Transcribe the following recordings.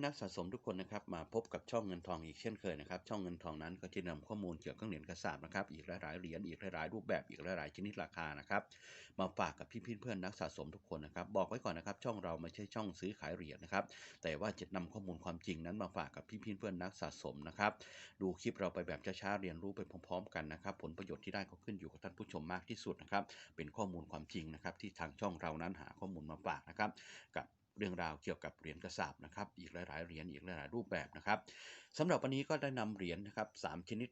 อนนักสะสมทุกคนนะครับมาพบกับช่องเงินทองอีกเช่นเคยนะครับช่องเงินทองนั้นก็จะนำข้อมูลเกี่ยวกับเหรียญกระสาบนะครับอีกหลายๆเหรียญอีกหลายๆรูปแบบอีกหลายๆชนิดราคานะครับมาฝากกับพี่ๆเพื่อนนักสะสมทุกคนนะครับบอกไว้ก่อนนะครับช่องเราไม่ใช่ช่องซื้อขายเหรียญนะครับแต่ว่าจะนำข้อมูลความจริงนั้นมาฝากกับพี่ๆเพื่อนนักสะสมนะครับดูคลิปเราไปแบบช้าๆเรียนรู้ไปพร้อม ๆ กันนะครับผลประโยชน์ที่ได้ก็ขึ้นอยู่กับท่านผู้ชมมากที่สุดนะครับเป็นข้อมูลความจริงนะครับที่ทางช่องเรานั้นหาข้อมูลมาฝากนะครับกับ เรื่องราวเกี่ยวกับเหรียญกระสาบนะครับ อีกหลาย ๆ เหรียญอีกหลาย ๆ รูปแบบนะครับสำหรับวันนี้ก็ได้นำเหรียญนะครับสามชนิด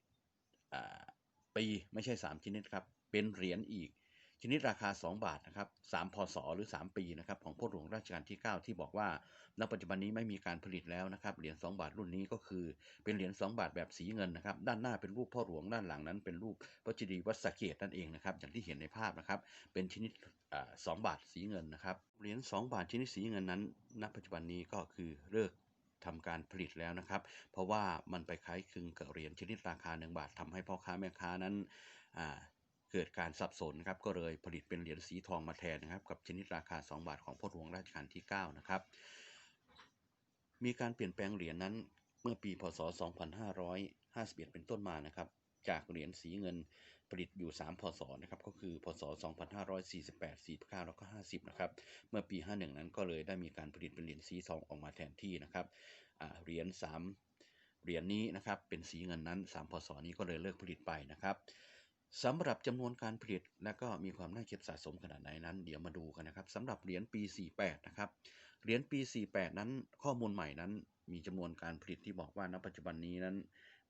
ปีไม่ใช่ 3 ชนิดครับเป็นเหรียญอีก ชนิดราคา 2 บาทนะครับ3พศหรือ 3 ปีนะครับของพ่อหลวงรัชกาลที่ 9 ที่บอกว่าณปัจจุบันนี้ไม่มีการผลิตแล้วนะครับเหรียญ2บาทรุ่นนี้ก็คือเป็นเหรียญ2บาทแบบสีเงินนะครับด้านหน้าเป็นรูปพ่อหลวงด้านหลังนั้น เป็นรูปพระเจดีย์วัดสะเกตนั่นเองนะครับอย่างที่เห็นในภาพนะครับเป็นชนิดสอ่า2บาทสีเงินนะครับเหรียญ2บาทชนิดสีเงินนั้น ณปัจจุบันนี้ก็คือเลิกทำการผลิตแล้วนะครับ เพราะว่ามันไปคล้ายคลึงกับเหรียญชนิดราคา 1 บาททำให้พ่อค้าแม่ค้านั้นอ่า เกิดการสับสนครับก็เลยผลิตเป็นเหรียญสีทองมาแทนนะครับ กับชนิดราคา 2 บาทของพ่อหลวงรัชกาลที่ 9 นะครับ มีการเปลี่ยนแปลงเหรียญนั้นเมื่อปีพศ 2551 เป็นต้นมานะครับ จากเหรียญสีเงินผลิตอยู่ 3 พศนะครับก็คือ พศ 2548 49 แล้วก็ 50 นะครับ เมื่อปี 51 นั้นก็เลยได้มีการผลิตเป็นเหรียญสีทองออกมาแทนที่นะครับเหรียญ3เหรียญนี้นะครับเป็นสีเงินนั้น 3 พศนี้ก็เลยเลิกผลิตไปนะครับ สำหรับจำนวนการผลิตและก็มีความน่าเก็บสะสมขนาดไหนนั้น เดี๋ยวมาดูกันนะครับสำหรับเหรียญปี 48 นะครับ เหรียญปี 48 นั้นข้อมูลใหม่นั้น มีจำนวนการผลิตที่บอกว่าณปัจจุบันนี้นั้น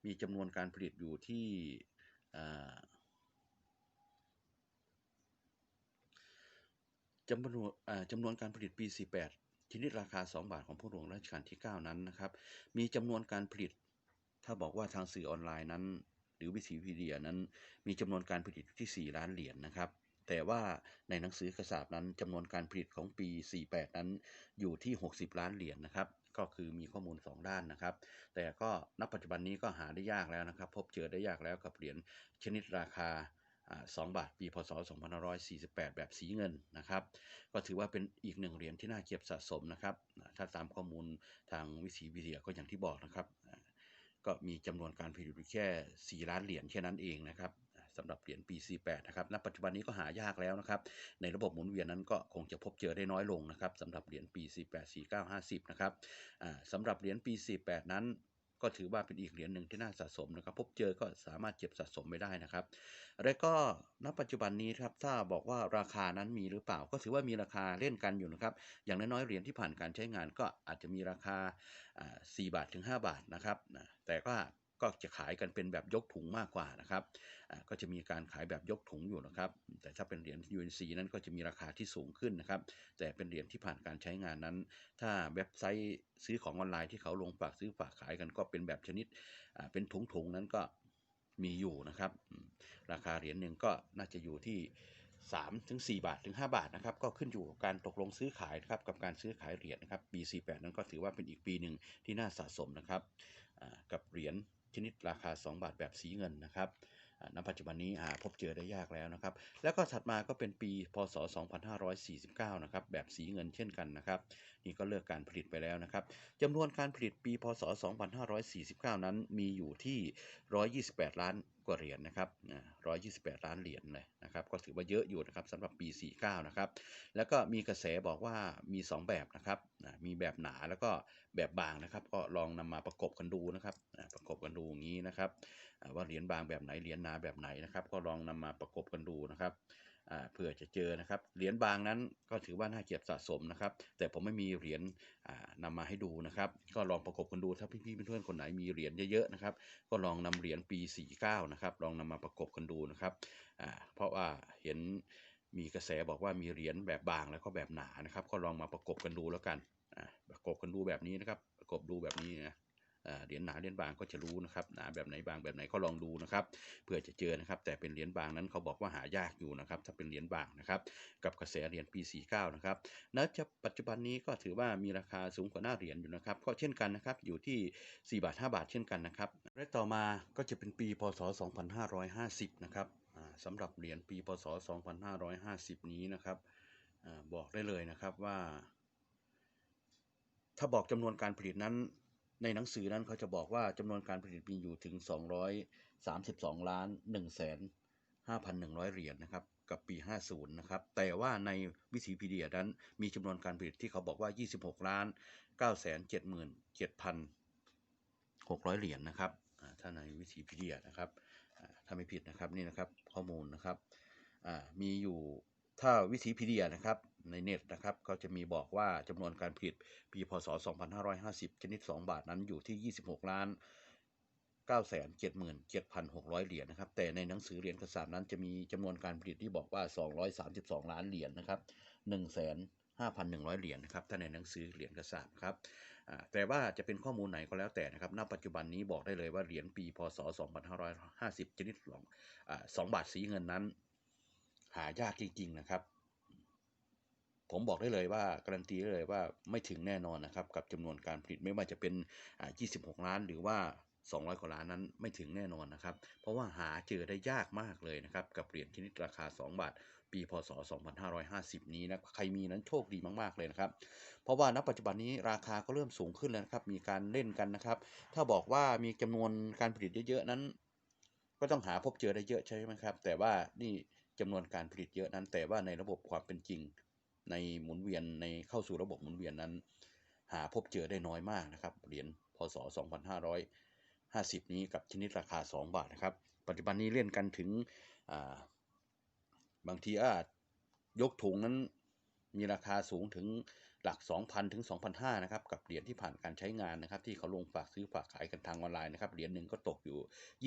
มีจำนวนการผลิตอยู่ที่จำนวนจำนวนการผลิตปี 48 ชนิดราคา 2 บาทของพระหลวงรัชกาลที่ 9 นั้นนะครับ มีจำนวนการผลิต ถ้าบอกว่าทางสื่อออนไลน์นั้น หรือวิทีพีเดียนั้น มีจำนวนการผลิตที่ 4 ล้านเหรียญนะครับ แต่ว่าในหนังสือกระสาบนั้นจำนวนการผลิตของปี 48 นั้นอยู่ที่ 60 ล้านเหรียญนะครับก็คือมีข้อมูล 2 ด้านนะครับ แต่ก็ณปัจจุบันนี้ก็หาได้ยากแล้วนะครับ พบเจอได้ยากแล้วกับเหรียญชนิดราคาอ่า2บาทปีพศ 2548 แบบสีเงินนะครับ ก็ถือว่าเป็นอีกหนึ่งเหรียญที่น่าเก็บสะสมนะครับ ถ้าตามข้อมูลทางวิถีวิทยก็อย่างที่บอกนะครับ ก็มีจำนวนการผลิตอยู่แค่ 4 ล้านเหรียญแค่นั้นเองนะครับสำหรับเหรียญปี 48 นะครับ ณ ปัจจุบันนี้ก็หายากแล้วนะครับ ในระบบหมุนเวียนนั้นก็คงจะพบเจอได้น้อยลงนะครับสำหรับเหรียญปี 48 49 50 นะครับสำหรับเหรียญปี 48 นั้น ก็ถือว่าเป็นอีกเหรียญหนึ่งที่น่าสะสมนะครับ พบเจอก็สามารถเก็บสะสมไม่ได้นะครับ และก็ณปัจจุบันนี้ครับถ้าบอกว่าราคานั้นมีหรือเปล่า ก็ถือว่ามีราคาเล่นกันอยู่นะครับ อย่างน้อยๆเหรียญที่ผ่านการใช้งานก็อาจจะมีราคา4บาทถึง 5 บาทนะครับแต่ก็ ก็จะขายกันเป็นแบบยกถุงมากกว่านะครับก็จะมีการขายแบบยกถุงอยู่นะครับ แต่ถ้าเป็นเหรียญ UNC นั้นก็จะมีราคาที่สูงขึ้นนะครับ แต่เป็นเหรียญที่ผ่านการใช้งานนั้น ถ้าเว็บไซต์ซื้อของออนไลน์ที่เขาลงฝากซื้อฝากขายกันก็เป็นแบบชนิดเป็นถุงๆนั้นก็มีอยู่นะครับ ราคาเหรียญหนึ่งก็น่าจะอยู่ที่3ถึง4บาทถึง 5 บาทนะครับก็ขึ้นอยู่กับการตกลงซื้อขายนะครับกับการซื้อขายเหรียญนะครับปี 48 นั้นก็ถือว่าเป็นอีกปีหนึ่งที่น่าสะสมนะครับกับเหรียญ ชนิดราคา 2 บาทแบบสีเงินนะครับณปัจจุบันนี้หาพบเจอได้ยากแล้วนะครับ แล้วก็ถัดมาก็เป็นปี พศ 2549 นะครับ แบบสีเงินเช่นกันนะครับ นี่ก็เลิกการผลิตไปแล้วนะครับจำนวนการผลิตปี พศ 2549 นั้นมีอยู่ที่ 128 ล้าน ว่าเหรียญนะครับนะ128ล้านเหรียญเลยนะครับ ก็ถือว่าเยอะอยู่นะครับสำหรับปี 49 นะครับ แล้วก็มีกระแสบอกว่ามี 2 แบบนะครับมีแบบหนาแล้วก็แบบบางนะครับ ก็ลองนำมาประกบกันดูนะครับประกบกันดูอย่างนี้นะครับ ว่าเหรียญบางแบบไหนเหรียญหนาแบบไหนนะครับ ก็ลองนำมาประกบกันดูนะครับเพื่อจะเจอนะครับเหรียญบางนั้นก็ถือว่าน่าเก็บสะสมนะครับ แต่ผมไม่มีเหรียญอ่านำมาให้ดูนะครับ ก็ลองประกบกันดูถ้าพี่ๆเพื่อนๆคนไหนมีเหรียญเยอะๆนะครับ ก็ลองนำเหรียญปี 49 นะครับ ลองนำมาประกบกันดูนะครับเพราะว่าเห็นมีกระแสบอกว่ามีเหรียญแบบบางแล้วก็แบบหนานะครับ ก็ลองมาประกบกันดูแล้วกันประกบกันดูแบบนี้นะครับ ประกบดูแบบนี้นะ เหรียญหนาเหรียญบางก็จะรู้นะครับหนาแบบไหนบางแบบไหนก็ลองดูนะครับเพื่อจะเจอนะครับ แต่เป็นเหรียญบางนั้นเขาบอกว่าหายากอยู่นะครับ ถ้าเป็นเหรียญบางนะครับกับกระแสเหรียญปี 49 นะครับณจะปัจจุบันนี้ก็ถือว่ามีราคาสูงกว่าหน้าเหรียญอยู่นะครับก็เช่นกันนะครับอยู่ที่4บาท5บาทเช่นกันนะครับและต่อมาก็จะเป็นปีพศ 2550 นะครับอ่าสำหรับเหรียญปีพศ 2550 นี้นะครับบอกได้เลยนะครับว่า ถ้าบอกจำนวนการผลิตนั้น ในหนังสือนั้นเขาจะบอกว่าจำนวนการผลิตมีอยู่ถึง 232 ล้าน1แสน5,100 เหรียญนะครับ กับปี 50 นะครับ แต่ว่าในวิสีพีเดียนั้นมีจำนวนการผลิตที่เขาบอกว่า 26 ล้าน9แสน77,600 เหรียญนะครับถ้าในวิสีพีเดียนะครับถ้าไม่ผิดนะครับนี่นะครับข้อมูลนะครับมีอยู่ถ้าวิสีพีเดียนะครับ ในเน็ตนะครับก็จะมีบอกว่าจำนวนการผลิตปีพศ 2550 ชนิด 2 บาทนั้นอยู่ที่ 26 ล้าน 977,600 เหรียญนะครับ แต่ในหนังสือเหรียญกระสาบนั้นจะมีจำนวนการผลิตที่บอกว่า 232 ล้านเหรียญนะครับ1,5,100 เหรียญนะครับ ถ้าในหนังสือเหรียญกระสาบครับแต่ว่าจะเป็นข้อมูลไหนก็แล้วแต่นะครับ ณ ปัจจุบันนี้บอกได้เลยว่าเหรียญปี พศ 2550 ชนิดสองอ่า2บาทสีเงินนั้น หายากจริงๆนะครับ ผมบอกได้เลยว่าการันตีได้เลยว่าไม่ถึงแน่นอนนะครับกับจำนวนการผลิตไม่ว่าจะเป็น 26 ล้านหรือว่า 200 กว่าล้านนั้นไม่ถึงแน่นอนนะครับ เพราะว่าหาเจอได้ยากมากเลยนะครับ กับเหรียญชนิดราคา 2 บาท ปีพศ 2550 นี้นะใครมีนั้นโชคดีมาก ๆ เลยนะครับ เพราะว่าณปัจจุบันนี้ราคาก็เริ่มสูงขึ้นแล้วนะครับ มีการเล่นกันนะครับ ถ้าบอกว่ามีจำนวนการผลิตเยอะๆนั้น ก็ต้องหาพบเจอได้เยอะใช่ไหมครับ แต่ว่านี่จำนวนการผลิตเยอะนั้นแต่ว่าในระบบความเป็นจริง ในหมุนเวียนในเข้าสู่ระบบหมุนเวียนนั้น หาพบเจอได้น้อยมากนะครับเหรียญพศ 2550 นี้กับชนิดราคา 2 บาทนะครับ ปัจจุบันนี้เล่นกันถึงาบางทีอาจยกถุงนั้นมีราคาสูงถึง หลัก 2,000 ถึง 2,500 นะครับ กับเหรียญที่ผ่านการใช้งานนะครับ ที่เขาลงฝากซื้อฝากขายกันทางออนไลน์นะครับ เหรียญหนึ่งก็ตกอยู่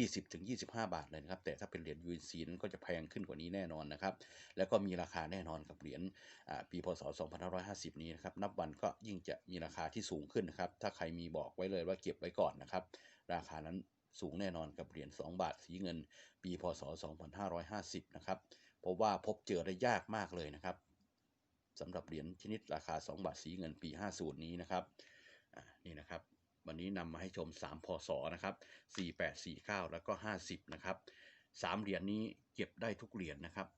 20 ถึง 25 บาทเลยนะครับ แต่ถ้าเป็นเหรียญ UNC นั้นก็จะแพงขึ้นกว่านี้แน่นอนนะครับ แล้วก็มีราคาแน่นอนกับเหรียญอ่าปีพศ 2550 นี้นะครับ นับวันก็ยิ่งจะมีราคาที่สูงขึ้นนะครับ ถ้าใครมีบอกไว้เลยว่าเก็บไว้ก่อนนะครับ ราคานั้นสูงแน่นอนกับเหรียญ 2 บาทสีเงิน ปีพศ 2550 นะครับ เพราะว่าพบเจอได้ยากมากเลยนะครับ สำหรับเหรียญชนิดราคา 2 บาทสีเงินปี 50 นี้นะครับอ่านี่นะครับ วันนี้นำมาให้ชม 3 พศนะครับ 4849 แล้วก็ 50 นะครับ3เหรียญนี้เก็บได้ทุกเหรียญนะครับ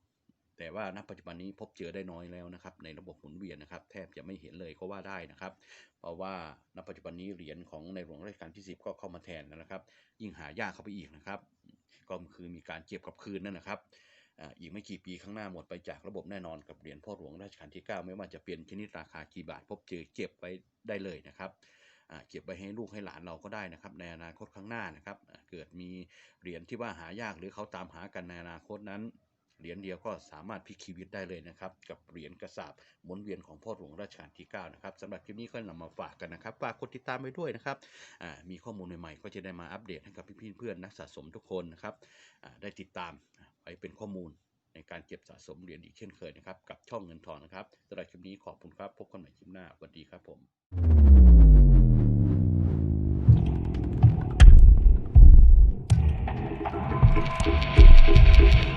แต่ว่าณปัจจุบันนี้พบเจอได้น้อยแล้วนะครับ ในระบบหมุนเวียนนะครับ แทบจะไม่เห็นเลยก็ว่าได้นะครับ เพราะว่าณปัจจุบันนี้เหรียญของในหลวงรัชกาลที่ 10 ก็เข้ามาแทนแล้วนะครับ ยิ่งหายากเข้าไปอีกนะครับ ก็คือมีการเก็บกับคืนนั่นนะครับ อ่าอีกไม่กี่ปีข้างหน้าหมดไปจากระบบแน่นอนกับเหรียญพ่อหลวงรัชกาลที่ 9 ไม่ว่าจะเป็นชนิดราคากี่บาทพบเจอเก็บไว้ได้เลยนะครับอ่าเก็บไว้ให้ลูกให้หลานเราก็ได้นะครับ ในอนาคตข้างหน้านะครับ เกิดมีเหรียญที่ว่าหายากหรือเขาตามหากันในอนาคตนั้นเหรียญเดียวก็สามารถพลิกชีวิตได้เลยนะครับ กับเหรียญกระสาบหมุนเวียนของพ่อหลวงรัชกาลที่ 9 นะครับสำหรับคลิปนี้ก็นำมาฝากกันนะครับฝากกดติดตามไปด้วยนะครับอ่ามีข้อมูลใหม่ๆ ก็จะได้มาอัปเดตให้กับพี่ๆเพื่อนนักสะสมทุกคนนะครับอ่าได้ติดตาม ไปเป็นข้อมูลในการเก็บสะสมเหรียญอีกเช่นเคยนะครับ กับช่องเงินทองนะครับสำหรับคลิปนี้ขอบคุณครับ พบกันใหม่คลิปหน้าสวัสดีครับผม